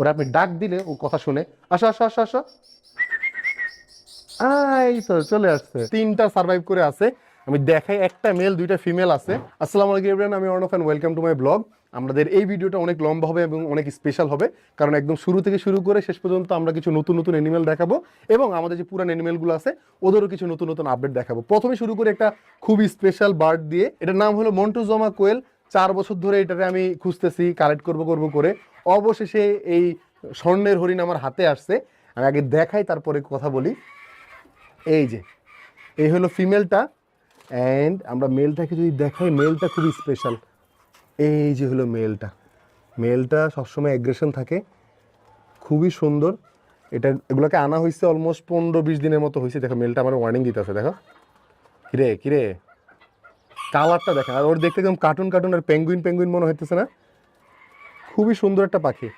ওরা আপনি ডাক দিলে ও কথা শুনে, আসো আসো আসো আসো। এই তো চলে আসছে। তিনটা সার্ভাইভ করে আছে। আমি দেখাই একটা মেল দুইটা ফিমেল আছে। আসসালামু আলাইকুম এভরিওয়ান আমি Arnab and welcome to my blog আমাদের এই ভিডিওটা অনেক লম্বা হবে এবং অনেক স্পেশাল হবে, কারণ একদম শুরু থেকে শুরু করে শেষ পর্যন্ত আমরা কিছু নতুন নতুন অ্যানিমেল দেখাবো এবং আমাদের যে পুরান অ্যানিমেলগুলো আছে, ওদেরও কিছু নতুন নতুন আপডেট দেখাবো। প্রথমে শুরু করে একটা খুবই স্পেশাল বার্ড দিয়ে। এটার নাম হলো মন্টুজমা কোয়েল চার বছর ধরে এটারে আমি খুঁজতেছি কালেক্ট করব করব করে। অবশেষে এই স্বর্ণের হরিণ আমার হাতে আসছে। আমি আগে দেখাই, তারপরে কথা বলি। এই যে, এই হলো ফিমেলটা অ্যান্ড আমরা মেলটাকে যদি দেখাই মেলটা খুবই স্পেশাল এই যে হলো মেলটা মেলটা সবসময় অ্যাগ্রেশন থাকে। খুবই সুন্দর। এটা, এগুলোকে আনা হয়েছে অলমোস্ট পনেরো বিশ দিনের মতো হয়েছে। দেখো মেলটা আমার ওয়ার্নিং দিতেছে, দেখো। কিরে কিরে? কালারটা দেখেন। আর ওর দেখতে একদম কার্টুন কার্টুন আর পেঙ্গুইন পেঙ্গুইন মনে হইতেছে না? খুবই সুন্দর একটা পাখি।